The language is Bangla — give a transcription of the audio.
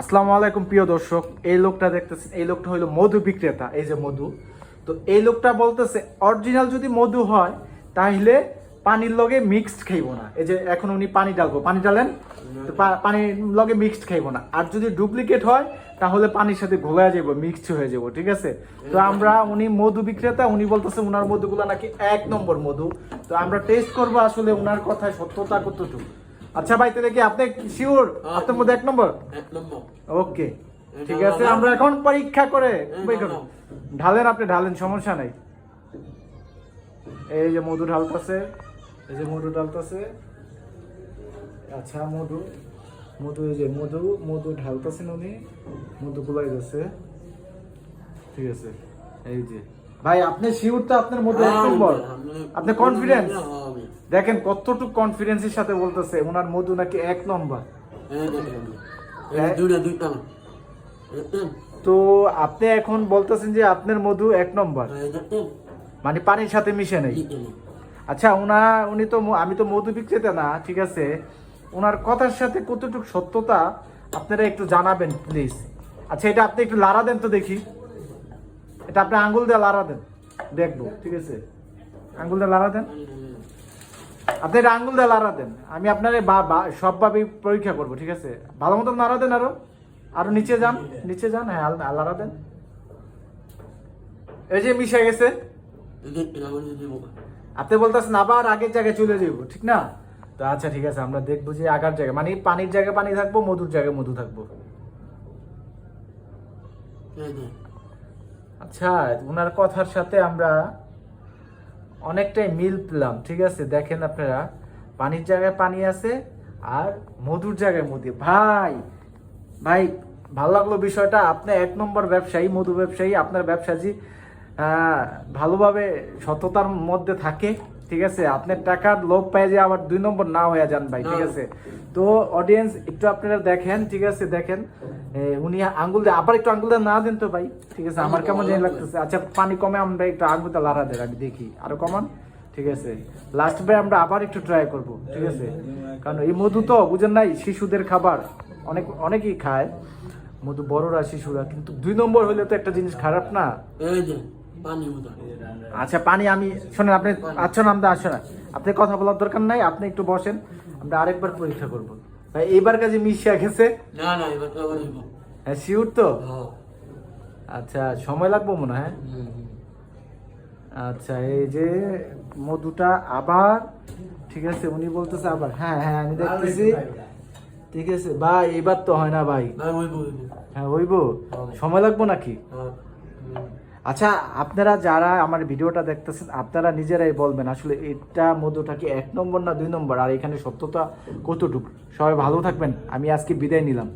আসসালামু আলাইকুম, প্রিয় দর্শক। এই লোকটা দেখতেছেন এই লোকটা হলো মধু বিক্রেতা। এই যে মধু। তো এই লোকটা বলতেছে অরিজিনাল যদি মধু হয়, তাহলে পানির লগে মিক্সড খাইবো না। এই যে এখন উনি পানি ডালবো পানি ডালেন তো পানির লগে মিক্সড খাইবো না। আর যদি ডুপ্লিকেট হয় তাহলে পানির সাথে ঘোলা যাব মিক্সড হয়ে যাব ঠিক আছে? তো আমরা উনি মধু বিক্রেতা উনি বলতেছে উনার মধুগুলো নাকি এক নম্বর মধু। তো আমরা টেস্ট করব আসলে উনার কথায় সত্যতা কতটুকু। আচ্ছা ভাই তাহলে কি আপনি শিওর আপনার মধ্যে এক নম্বর? এক নম্বর। ওকে ঠিক আছে আমরা এখন পরীক্ষা করে ঢালেন আপনি ঢালেন সমস্যা নাই। এই যে মধু ঢালতেছে। এই যে মধু ঢালতেছে আচ্ছা মধু মধু এই যে মধু মধু ঢালতেছেন উনি মধু গুলাই যাচ্ছে। ঠিক আছে এই যে। ভাই আপনি শিওর তো আপনার মধ্যে এক নম্বর আপনি কনফিডেন্স দেখেন কতটুকু কনফিডেন্সের সাথে বলতেছে ওনার মধু নাকি এক নম্বর। তো আপনি এখন বলতেছেন যে আপনার মধু এক নম্বর। মানে পানির সাথে মিশে নেই। আচ্ছা উনা, উনি তো আমি তো মধু বিক্রেতা না, ঠিক আছে? ওনার কথার সাথে কতটুকু সত্যতা আপনারা একটু জানাবেন প্লিজ আচ্ছা এটা আপনি একটু লাড়া দেন তো দেখি। এটা আপনি আঙ্গুল দিয়ে লাড়া দেন, দেখব, ঠিক আছে? আঙ্গুল দিয়ে লাড়া দেন। আপনি এটা আঙ্গুল দিয়ে লাড়া দেন। আমি আপনার সবভাবেই পরীক্ষা করব, ঠিক আছে? ভালো মতন লাড়া দেন আরও। আরও নিচে যান নিচে যান হ্যাঁ লাড়া দেন। এই যে মিশে গেছে। আপনি বলতেছেন আবার আগের জায়গায় চলে যাব ঠিক না? তো আচ্ছা ঠিক আছে আমরা দেখব যে আগার জায়গায় মানে পানির জায়গায় পানি থাকব মধুর জায়গায় মধু থাকব। আচ্ছা ওনার কথার সাথে আমরা অনেকটাই মিল পেলাম ঠিক আছে? দেখেন আপনারা পানির জায়গায় পানি আছে আর মধুর জায়গায় মধু ভাই ভাই ভালো লাগল বিষয়টা। আপনি এক নম্বর ব্যবসায়ী মধু ব্যবসায়ী আপনার ব্যবসায়ী আহ, ভালোভাবে সততার মধ্যে থাকে ঠিক আছে? আপনার টাকার লোভ পায় যে আবার দুই নম্বর না হয়ে যান ভাই ঠিক আছে? তো অডিয়েন্স একটু আপনারা দেখেন ঠিক আছে? দেখেন উনি আঙ্গুল দিয়ে আবার একটু আঙ্গুল না দেন তো ভাই ঠিক আছে? আমার কেমন জানি লাগতেছে। আচ্ছা পানি কমে আমরা একটু আঙ্গুল দিয়ে লাড়া দেন আমি দেখি। আরও কমান ঠিক আছে? লাস্ট বার আমরা আবার একটু ট্রাই করব ঠিক আছে? কারণ এই মধু তো বুঝেন নাই শিশুদের খাবার। অনেক অনেকেই খায়। মধু বড়রা শিশুরা কিন্তু দুই নম্বর হলে তো একটা জিনিস খারাপ না? আচ্ছা পানি আমি শোনেন আপনি আচ্ছা না আমরা আসো না আপনি কথা বলার দরকার নাই আপনি একটু বসেন। আমরা আরেকবার পরীক্ষা করব। ভাই এইবার কাজে মিশিয়া গেছে? না না এবার তো আবার হ্যাঁ শিওর তো? হ্যাঁ আচ্ছা সময় লাগবে মনে হয় হুম। আচ্ছা এই যে মধুটা আবার ঠিক আছে উনি বলতেছে আবার। হ্যাঁ হ্যাঁ আমি দেখতেছি। ঠিক আছে ভাই এবার তো হয় না ভাই। হ্যাঁ হইব। সময় লাগবো নাকি? হ্যাঁ। আচ্ছা আপনারা যারা আমার ভিডিওটা দেখতেছেন, আপনারা নিজেরাই বলবেন আসলে এটা মধুটা কি এক নম্বর না দুই নম্বর? আর এখানে সত্যতা কতটুকু? সবাই ভালো থাকবেন। আমি আজকে বিদায় নিলাম।